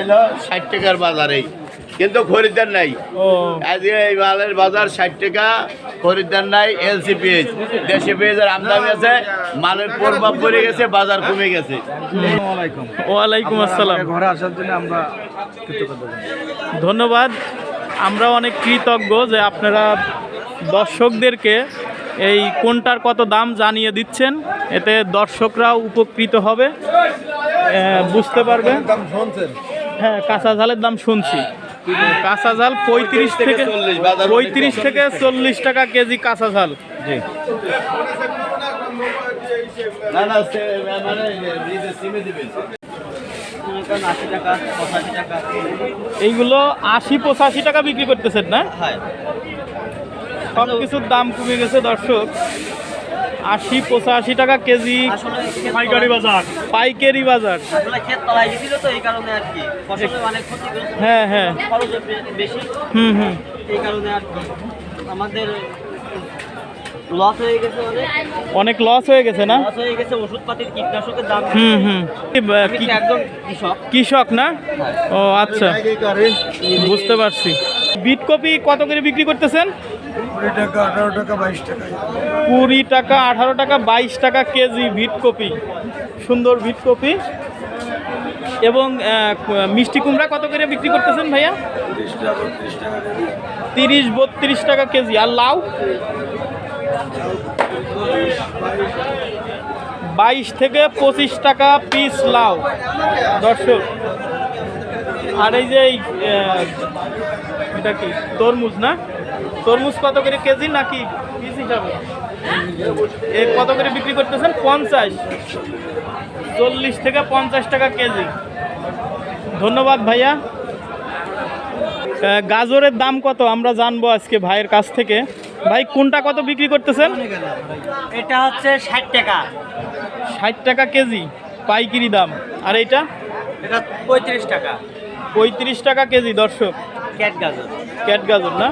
এলো ষাট টাকার বাজারে কিন্তু খরিদ্দার নাই। আজকে এই মালের বাজার ষাট টাকা খরিদ্দার নাই এলসি পেঁয়াজ দেশি পেঁয়াজের আমদানি আছে। মালের প্রভাব পড়ে গেছে বাজার কমে গেছে। ওয়ালাইকুম আসসালাম। ঘরে আসার জন্য আমরা ধন্যবাদ। আমরা অনেক কৃতজ্ঞ যে আপনারা দর্শকদেরকে এই কোনটার কত দাম জানিয়ে দিচ্ছেন এতে দর্শকরাও উপকৃত হবে। বুঝতে পারবে। দাম শুনছেন। হ্যাঁ কাঁচা ঝালের দাম শুনছি। কাঁচা ঝাল পঁয়ত্রিশ থেকে 40, বাজার অনেক পঁয়ত্রিশ থেকে চল্লিশ টাকা কেজি কাঁচা ঝাল। জি। না না সে- মানে এইগুলো আশি পঁচাশি টাকা বিক্রি করতেছেন না? সব কিছুর দাম কমে গেছে দর্শক। আশি পঁচাশি টাকা কেজি পাইকারি বাজার। পাইকারি বাজার। হ্যাঁ। হ্যাঁ বেশি। হুম হুম। এই কারণে আর কি। আমাদের লস হয়ে গেছে অনেক। অনেক লস হয়ে গেছে না? লস হয়ে গেছে ওষুধপাতির কীটনাশকের দাম। হুম হুম। একজন কৃষক? কৃষক না? ও আচ্ছা। বুঝতে পারছি। বিট কপি কত করে বিক্রি করতেছেন? কুড়ি টাকা, আঠারো টাকা, বাইশ টাকা। কেজি ভিট কপি। সুন্দর ভিট কপি। এবং মিষ্টি কুমড়া কত করে বিক্রি করতেছেন ভাইয়া? তিরিশ, বত্রিশ টাকা কেজি। আর লাউ? বাইশ থেকে পঁচিশ টাকা পিস লাউ। দর্শক, আর এই যে এটা কি? তরমুজ না? তরমুজ কত করে কেজি নাকি পিস হিসাবে এ কত করে বিক্রি করতেছেন? পঞ্চাশ। চল্লিশ থেকে পঞ্চাশ টাকা কেজি। ধন্যবাদ ভাইয়া। গাজরের দাম কত? আমরা জানব আজকে ভাইয়ের কাছ থেকে। ভাই কোনটা কত বিক্রি করতেছেন? এটা হচ্ছে ষাট টাকা। ষাট টাকা কেজি পাইকিরি দাম। আর এইটা? এটা পঁয়ত্রিশ টাকা। পঁয়ত্রিশ টাকা কেজি দর্শক। ক্যাট গাজর। ক্যাট গাজর না?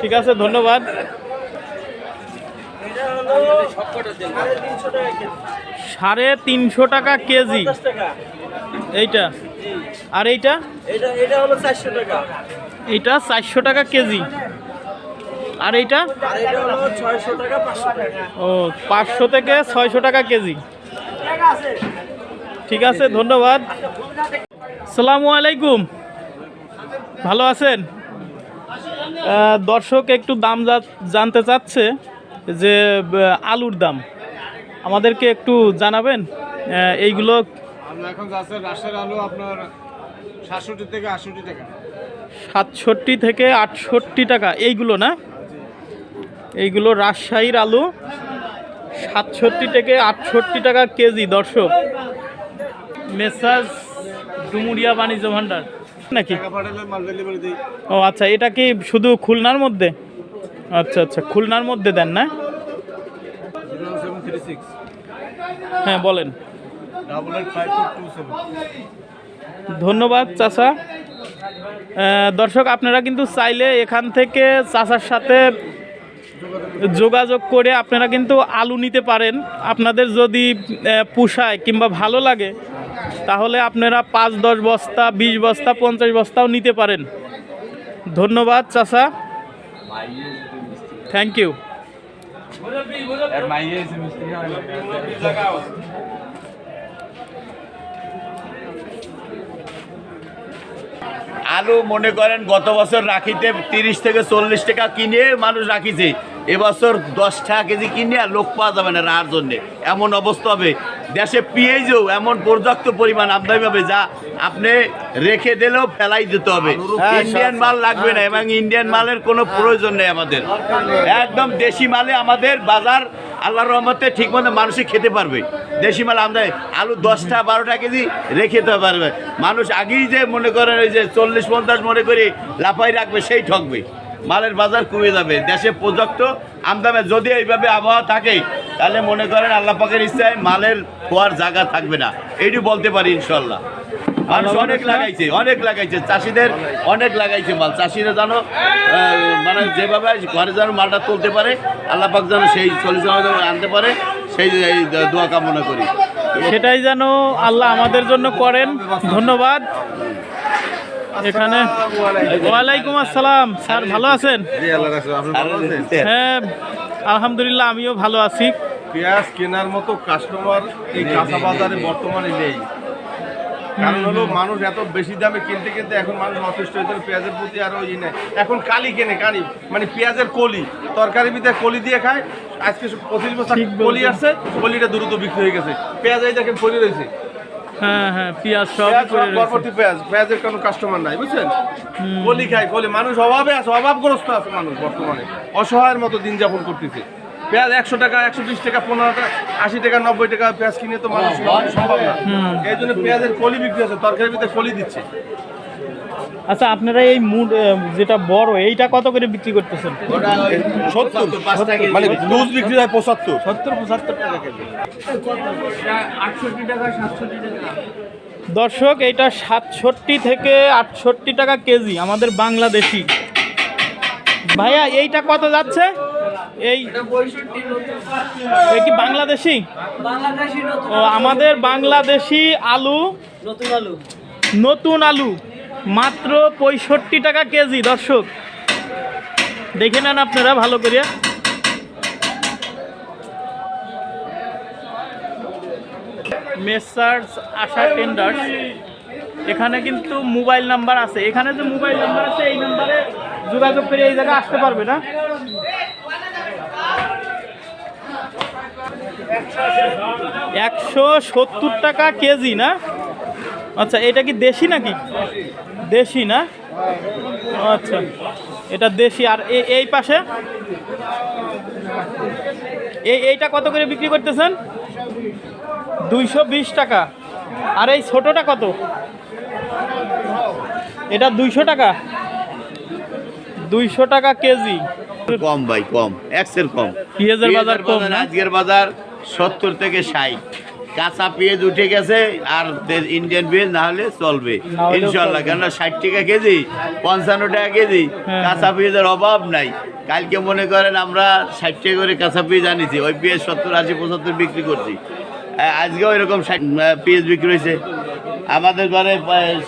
ঠিক আছে ধন্যবাদ। সাড়ে তিনশো টাকা কেজি। এইটা। আর এইটা? এটা এটা হলো চারশো টাকা এইটা চারশো টাকা কেজি। আর এইটা? ও পাঁচশো থেকে ছয়শো টাকা কেজি। ঠিক আছে ধন্যবাদ। সালামু আলাইকুম। ভালো আছেন? দর্শক একটু দাম জানতে চাচ্ছে যে আলুর দাম। আমাদেরকে একটু জানাবেন এইগুলো এখন আলু আপনার সাতষট্টি থেকে আটষট্টি টাকা। সাতষট্টি থেকে আটষট্টি টাকা এইগুলো না? এইগুলো রাজশাহীর আলু সাতষট্টি থেকে আটষট্টি টাকা কেজি দর্শক। মেসাজ ডুমুরিয়া বাণিজ্য ভাণ্ডার নাকি? ও আচ্ছা এটা কি শুধু খুলনার মধ্যে? আচ্ছা আচ্ছা খুলনার মধ্যে দেন না? হ্যাঁ বলেন। ধন্যবাদ চাচা। আহ, দর্শক আপনারা কিন্তু চাইলে এখান থেকে চাচার সাথে যোগাযোগ করে আপনারা কিন্তু আলু নিতে পারেন। আপনাদের যদি পোষায় কিংবা ভালো লাগে তাহলে আপনারা পাঁচ দশ বস্তা বিশ বস্তা পঞ্চাশ বস্তাও নিতে পারেন। ধন্যবাদ চাচা। থ্যাংক ইউ আলু মনে করেন গত বছর রাখিতে তিরিশ থেকে চল্লিশ টাকা কিনে মানুষ রাখিছে। এবছর দশ টাকা কেজি কিনে আর লোক পাওয়া যাবে না রাহার জন্যে। এমন অবস্থা হবে। দেশে পেঁয়াজও এমন পর্যাপ্ত পরিমাণ আমদানি হবে যা আপনি রেখে দিলেও ফেলাই দিতে হবে। ইন্ডিয়ান মাল লাগবে না এবং ইন্ডিয়ান মালের কোনো প্রয়োজন নেই আমাদের। একদম দেশি মালে আমাদের বাজার আল্লাহর রহমতে ঠিক মতো মানুষই খেতে পারবে। দেশি মাল আমদানি আলু দশটা বারোটা কেজি রেখে দিতে পারবে। মানুষ আগেই যে মনে করেন ওই যে চল্লিশ পঞ্চাশ মনে করি লাফাই রাখবে সেই ঠকবে। মালের বাজার কমে যাবে। দেশে পর্যাপ্ত আমদামে যদি এইভাবে আবহাওয়া থাকে তাহলে মনে করেন আল্লাহ পাকের ইচ্ছায় মালের খোয়ার জায়গা থাকবে না। এইটু বলতে পারি ইনশাল্লাহ মানুষ অনেক লাগাইছে অনেক লাগাইছে। চাষিদের অনেক লাগাইছে মাল। চাষিরা জানো আহ, মানে যেভাবে ঘরে যেন মালটা তুলতে পারে আল্লাহ পাক যেন সেই চল্লিশ আনতে পারে সেই এই দোয়া কামনা করি। সেটাই যেন আল্লাহ আমাদের জন্য করেন। ধন্যবাদ। এখানে ওয়ালাইকুম আসসালাম। স্যার ভালো আছেন? জি আল্লাহ রাখছে আপনি ভালো আছেন? হ্যাঁ আলহামদুলিল্লাহ আমিও ভালো আছি। পেঁয়াজ কেনার মতো কাস্টমার এই কাঁচা বাজারে বর্তমানে নেই। কারণ হলো মানুষ এত বেশি দামে কিনতে কিনতে এখন মানুষ অতিষ্ঠ হয়েছে পেঁয়াজের প্রতি আরও ই নেই। এখন কালি কেনে কালি মানে পেঁয়াজের কলি তরকারি ভিতরে কলি দিয়ে খায়। আজকে পঁচিশ বছর কলি। আসছে কলিটা দ্রুত বিক্রি হয়ে গেছে। পেঁয়াজ এই দেখেন পড়ে রয়েছে। হ্যাঁ হ্যাঁ পেঁয়াজ সব পেঁয়াজ করে সব রয়েছে। বরবটি পেঁয়াজ পেঁয়াজের কোনো কাস্টমার নাই বুঝছেন? কলি খায় কলি। মানুষ অভাবে আছে অভাবগ্রস্ত আছে মানুষ বর্তমানে। অসহায়ের মতো দিন যাপন করতেছে। পেঁয়াজ একশো টাকা একশো বিশ টাকা পনেরো টাকা আশি টাকা নব্বই টাকা পেঁয়াজ কিনে তো মানুষ সম্ভব না। এই জন্য পেঁয়াজের কলি বিক্রি হচ্ছে তরকারির ভিতরে কলি দিচ্ছে। আচ্ছা আপনারা এই মুড যেটা বড় এইটা কত করে বিক্রি করতেছেন? সত্তর। মানে লুজ বিক্রি হয় পঁচাত্তর। সত্তর পঁচাত্তর টাকা কেজি। দর্শক এইটা সাতষট্টি থেকে আটষট্টি টাকা কেজি আমাদের বাংলাদেশি। ভাইয়া এইটা কত যাচ্ছে? এই কি বাংলাদেশি? ও আমাদের বাংলাদেশি আলু। নতুন আলু। নতুন আলু মাত্র পঁয়ষট্টি টাকা কেজি দর্শক। দেখে নেন আপনারা ভালো করে। Messrs Asha tenders. এখানে কিন্তু মোবাইল নাম্বার আছে। এখানে যে মোবাইল নাম্বার আছে এই নাম্বারে যোগাযোগ করে এই জায়গায় আসতে পারবে না। একশো সত্তর টাকা কেজি না? আচ্ছা এটা কি দেশি নাকি? দেশি না? আচ্ছা এটা দেশি। আর এই পাশে? এই এইটা কত করে বিক্রি করতেছেন? দুইশো বিশ টাকা। আর এই ছোটোটা কত? এটা দুইশো টাকা। দুইশো টাকা কেজি। কম ভাই কম। এক্সের কম। পেঁয়াজের বাজার কম না? আজকের বাজার সত্তর থেকে ষাট। কাঁচা পেঁয়াজ উঠে গেছে আর ইন্ডিয়ান পেঁয়াজ না হলে চলবে। ইনশাল্লাহ। কেননা ষাট টাকা কেজি পঞ্চান্ন টাকা কেজি হ্যাঁ, কাঁচা পেঁয়াজের অভাব নাই। কালকে মনে করেন আমরা ষাট টাকা করে কাঁচা পেঁয়াজ আনিছি ওই পেঁয়াজ সত্তর আশি পঁচাত্তর বিক্রি করছি। আজকেও এরকম পেঁয়াজ বিক্রি হয়েছে। আমাদের ঘরে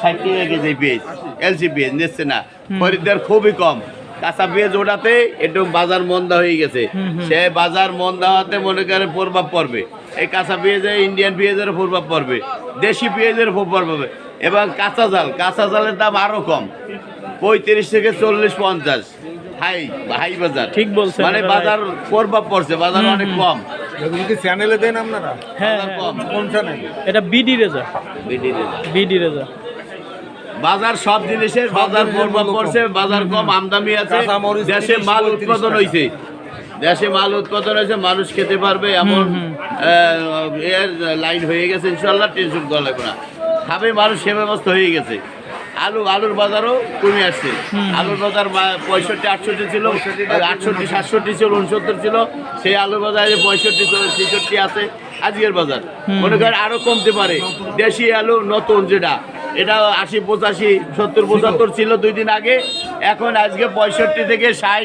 ষাট টাকা কেজি পেঁয়াজ এলসি পেঁয়াজ নিচ্ছে না। খরিদ্দার খুবই কম। কাঁচা পেঁয়াজ ওঠাতে একটু বাজার মন্দা হয়ে গেছে। সে বাজার মন্দা হওয়াতে মনে করে প্রভাব পড়বে। এই কাঁচা পেঁয়াজে ইন্ডিয়ান পেঁয়াজের প্রভাব পড়বে দেশি পেঁয়াজের প্রভাব পড়বে। এবং কাঁচা জাল কাঁচা জালের দাম আরও কম। পঁয়ত্রিশ থেকে চল্লিশ পঞ্চাশ। হাই হাই বাজার। ঠিক বলছেন, মানে বাজার প্রভাব পড়ছে বাজার অনেক কম। চ্যানেলে দেন আপনারা? হ্যাঁ হ্যাঁ কম। কোন চ্যানেল এটা BD Reza BD Reza BD Reza বাজার সব জিনিসের বাজার প্রভাব পড়ছে বাজার কম আমদানি আছে দেশে মাল উৎপাদন হয়েছে দেশে মাল উৎপাদন হয়েছে মানুষ খেতে পারবে এমন এর লাইন হয়ে গেছে ইনশাল্লাহ টেনশন করা লাগবে না। খাবে মানুষ সে ব্যবস্থা হয়ে গেছে। আলু আলুর বাজারও কমে আসছে। আলুর বাজার পঁয়ষট্টি আটষট্টি ছিল আটষট্টি সাতষট্টি ছিল উনসত্তর ছিল সেই আলুর বাজারে পঁয়ষট্টি ছেষট্টি আছে আজকের বাজার। মনে করেন আরও কমতে পারে। দেশি আলু নতুন যেটা। এটা আশি পঁচাশি সত্তর পঁচাত্তর ছিল দুই দিন আগে। এখন আজকে পঁয়ষট্টি থেকে ষাট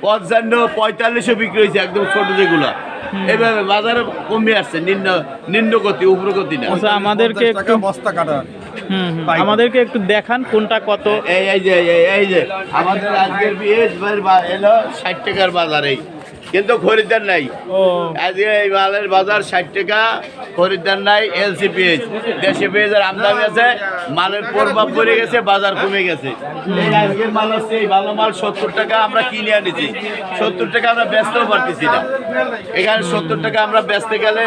পঞ্চান্ন পঁয়তাল্লিশও বিক্রি হয়েছে একদম ছোট যেগুলো। এইভাবে বাজারে কমে আসছে নিম্ন নিম্ন গতি উগ্রগতি না। আচ্ছা আমাদেরকে একটু বস্তা কাটা। হুম, হুম, আমাদেরকে একটু দেখান কোনটা কত। এই এই যে এই- এই যে আমাদের আজকের বিয়ে এলো ষাট টাকার বাজার। এই কিন্তু খরিদ্দার নাই। আজকে এই মালের বাজার ষাট টাকা খরিদ্দার নাই এলসি পেঁয়াজ দেশি পেঁয়াজের আমদানি আছে মালের প্রভাব পড়ে গেছে বাজার কমে গেছে। আজকের মাল হচ্ছে এই ভালো মাল সত্তর টাকা আমরা কিনে আনিছি। সত্তর টাকা আমরা বেচতেও পারতেছি না। এখানে সত্তর টাকা আমরা বেচতে গেলে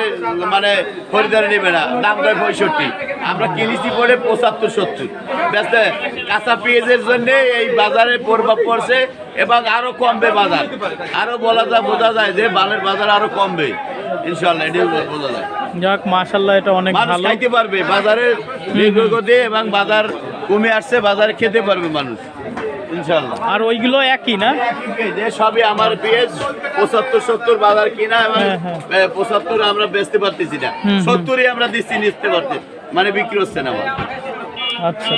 মানে খরিদ্দার নেবে না। দাম দেয় পঁয়ষট্টি। আমরা কিনেছি পরে পঁচাত্তর সত্তর। বেচতে কাঁচা পেঁয়াজের জন্য এই বাজারে প্রভাব পড়ছে এবং আরও কমবে বাজার। আরও বলা যায় বোঝা যায় যে বালের বাজার আরও কমবে। ইনশাল্লাহ এটাই বোঝা যায়। যাক মাশাল্লাহ এটা অনেক ভালো। খাইতে পারবে বাজারে গতি এবং বাজার কমে আসছে বাজারে খেতে পারবে মানুষ। ইনশাল্লাহ আর ওইগুলো একই না? যে সবই আমার পেঁয়াজ পঁচাত্তর সত্তর বাজার কিনা এবং হ্যাঁ, হ্যাঁ। পঁচাত্তর আমরা বেচতে পারতেছি না। সত্তরই আমরা দিচ্ছি নিতে পারতে মানে বিক্রি হচ্ছে না আমার। আচ্ছা।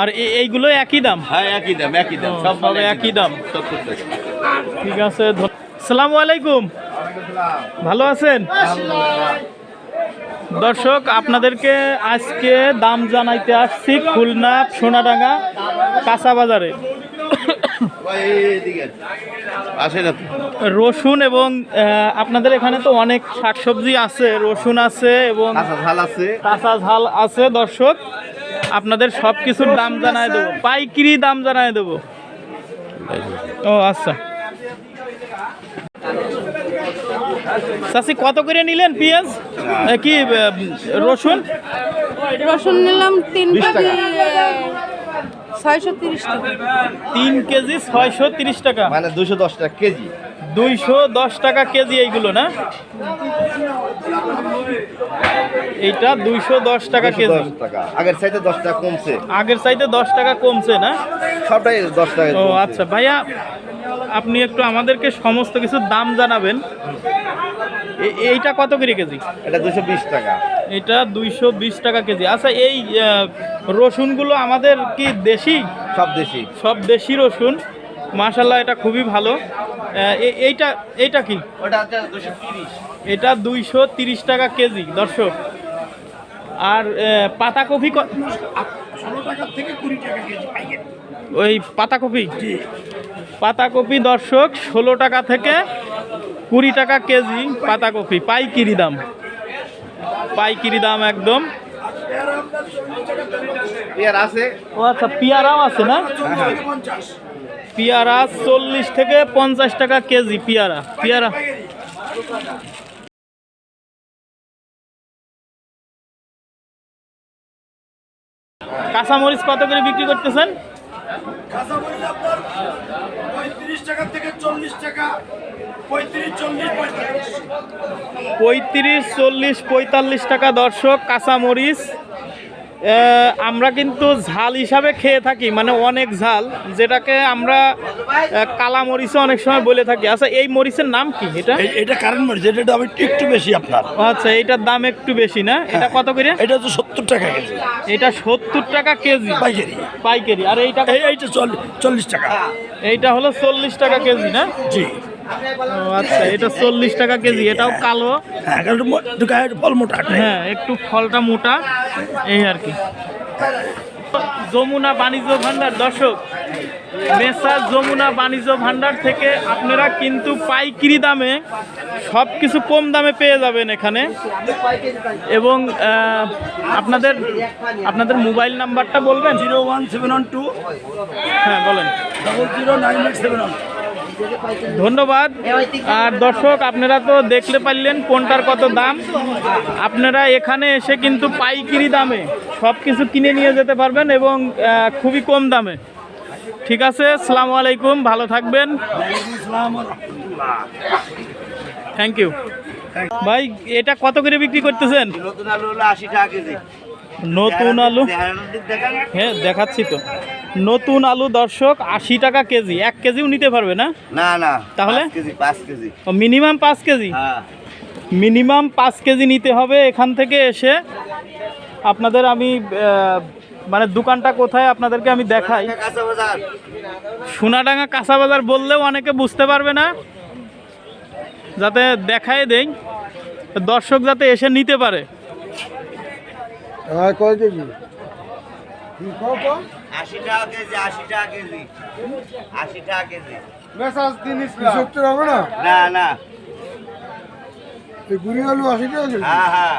আর এইগুলো একই দাম? হ্যাঁ একই দাম একই দাম সব সব একই দাম। ঠিক আছে সালামু আলাইকুম। ভালো আছেন? দর্শক আপনাদেরকে আজকে দাম জানাইতে আসছি খুলনা সোনাডাঙ্গা কাঁচা বাজারে। রসুন এবং আপনাদের এখানে তো অনেক শাকসবজি আছে রসুন আছে এবং কাঁচা ঝাল আছে দর্শক। আপনাদের সব কিছুর দাম জানাই দেবো। পাইকিরি দাম জানাই দেবো। ও আচ্ছা। চাষি কত করে নিলেন পেঁয়াজ? কি রসুন? রসুন নিলাম তিন কেজি ছয়শো তিরিশ টাকা। তিন কেজি ছয়শো তিরিশ টাকা। মানে দুশো দশ টাকা কেজি। দুইশো দশ টাকা কেজি এইগুলো না? এইটা দুইশো দশ টাকা কেজি দশ টাকা। আগের সাইডে দশ টাকা কমছে। আগের চাইতে দশ টাকা কমছে না? সবটাই দশ টাকা ও আচ্ছা ভাইয়া আপনি একটু আমাদেরকে সমস্ত কিছুর দাম জানাবেন। এইটা কত করে কেজি? এটা দুশো বিশ টাকা। এটা দুইশো বিশ টাকা কেজি। আচ্ছা এই রসুনগুলো আমাদের কি দেশি? সব দেশি। সব দেশি রসুন। মাশাল্লাহ এটা খুবই ভালো। এইটা এইটা কি? এটা দুইশো তিরিশ টাকা কেজি দর্শক। আর পাতাকপি ক- ওই পাতাকপি? পাতাকপি দর্শক ষোলো টাকা থেকে কুড়ি টাকা কেজি পাতাকপি পাইকিরি দাম। পাইকিরি দাম একদম। ও আচ্ছা পিয়ারাও আছে না? পিয়ারা চল্লিশ থেকে পঞ্চাশ টাকা কেজি পিয়ারা পিয়ারা। কাঁচামরিচ কত করে বিক্রি করতেছেন? পঁয়ত্রিশ চল্লিশ পঁয়তাল্লিশ টাকা দর্শক কাঁচামরিচ। আমরা কিন্তু ঝাল হিসাবে খেয়ে থাকি মানে অনেক ঝাল যেটাকে আমরা কালা মরিচও অনেক সময় বলে থাকি। আচ্ছা এই মরিচের নাম কি এটা? এটা কারেন্ট মরিচ এটা দাম একটু বেশি আপনার। আচ্ছা এটার দাম একটু বেশি না? এটা কত করে? এটা হচ্ছে সত্তর টাকা কেজি। এটা সত্তর টাকা কেজি? পাইকারি। পাইকারি। আর এইটা এই এইটা চল্লিশ টাকা। এইটা হলো চল্লিশ টাকা কেজি না? জি। ও আচ্ছা এটা চল্লিশ টাকা কেজি এটাও কালো। ফল মোটা হ্যাঁ একটু ফলটা মোটা এই আর কি। যমুনা বাণিজ্য ভান্ডার দর্শক মেসা যমুনা বাণিজ্য ভান্ডার থেকে আপনারা কিন্তু পাইকিরি দামে সব কিছু কম দামে পেয়ে যাবেন এখানে। এবং আপনাদের আপনাদের মোবাইল নাম্বারটা বলবেন? Zero one seven one two হ্যাঁ বলেন। Double zero nine eight seven one. ধন্যবাদ। আর দর্শক আপনারা তো দেখলে পারলেন কোনটার কত দাম। আপনারা এখানে এসে কিন্তু পাইকিরি দামে সব কিছু কিনে নিয়ে যেতে পারবেন এবং খুবই কম দামে। ঠিক আছে আসসালামু আলাইকুম ভালো থাকবেন। থ্যাংক ইউ ভাই এটা কত করে বিক্রি করতেছেন? নতুন আলু নতুন হ্যাঁ দেখাচ্ছি তো। নতুন আলু দর্শক আশি টাকা কেজি। এক কেজিও নিতে পারবে না? না না তাহলে? পাঁচ কেজি মিনিমাম পাঁচ কেজি? হ্যাঁ। মিনিমাম পাঁচ কেজি নিতে হবে এখান থেকে এসে। আপনাদের আমি মানে দোকানটা কোথায় আপনাদেরকে আমি দেখাই। সোনাডাঙ্গা কাঁচা বাজার। বললেও অনেকে বুঝতে পারবে না। যাতে দেখায় দেই দর্শক যাতে এসে নিতে পারে। আশি টাকা কেজি আশি টাকা কেজি। আশি টাকা কেজি। সত্তর হবে না? না না। গুড়ি আলু আশি টাকা কেজি? হ্যাঁ হ্যাঁ।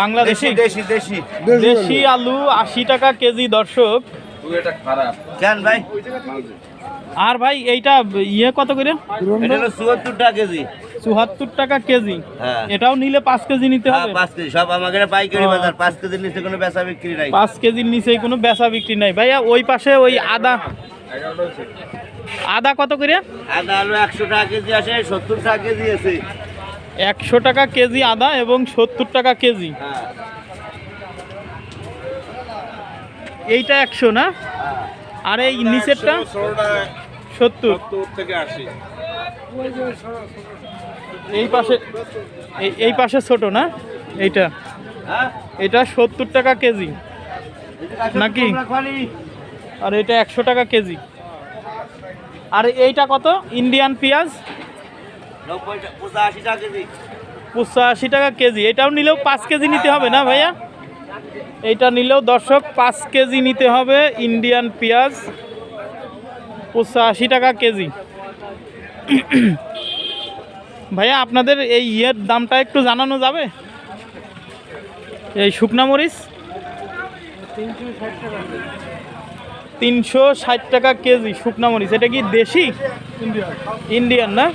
বাংলাদেশি? দেশি দেশি দেশি। আলু। আশি টাকা কেজি দর্শক। কেন ভাই? আর ভাই এইটা ইয়ে কত করে? চুয়াত্তর টাকা কেজি। চুয়াত্তর টাকা কেজি। হ্যাঁ। এটাও নিলে পাঁচ কেজি নিতে হ্যাঁ হবে। পাঁচ কেজি। সব আমাদের পাইকারি বাজার। পাঁচ কেজির নিচে কোনো বেচা বিক্রি নাই। পাঁচ কেজির নিচে কোনো বেচা বিক্রি নাই। ভাইয়া ওই পাশে ওই আদা। আদা কত করে? আদা আলু একশো টাকা কেজি আসে সত্তর টাকা কেজি আছে। একশো টাকা কেজি আদা এবং সত্তর টাকা কেজি। হ্যাঁ। এইটা একশো না? আর এই নিচেরটা? সত্তর। থেকে আসি এই পাশে এই- পাশে ছোট না? এইটা। হ্যাঁ? এটা সত্তর টাকা কেজি। নাকি? আর এটা একশো টাকা কেজি। আর এইটা কত? ইন্ডিয়ান পেঁয়াজ? পঁচাশি টাকা কেজি। এটাও নিলেও পাঁচ কেজি নিতে হবে না ভাইয়া? এইটা নিলেও দর্শক পাঁচ কেজি নিতে হবে ইন্ডিয়ান পেঁয়াজ। পঁচাশি টাকা কেজি। ভাইয়া আপনাদের এই ইয়ের দামটা একটু জানানো যাবে? এই শুকনা মরিচ? তিনশো ষাট টাকা কেজি শুকনা মরিচ। এটা কি দেশি? ইন্ডিয়ান। না?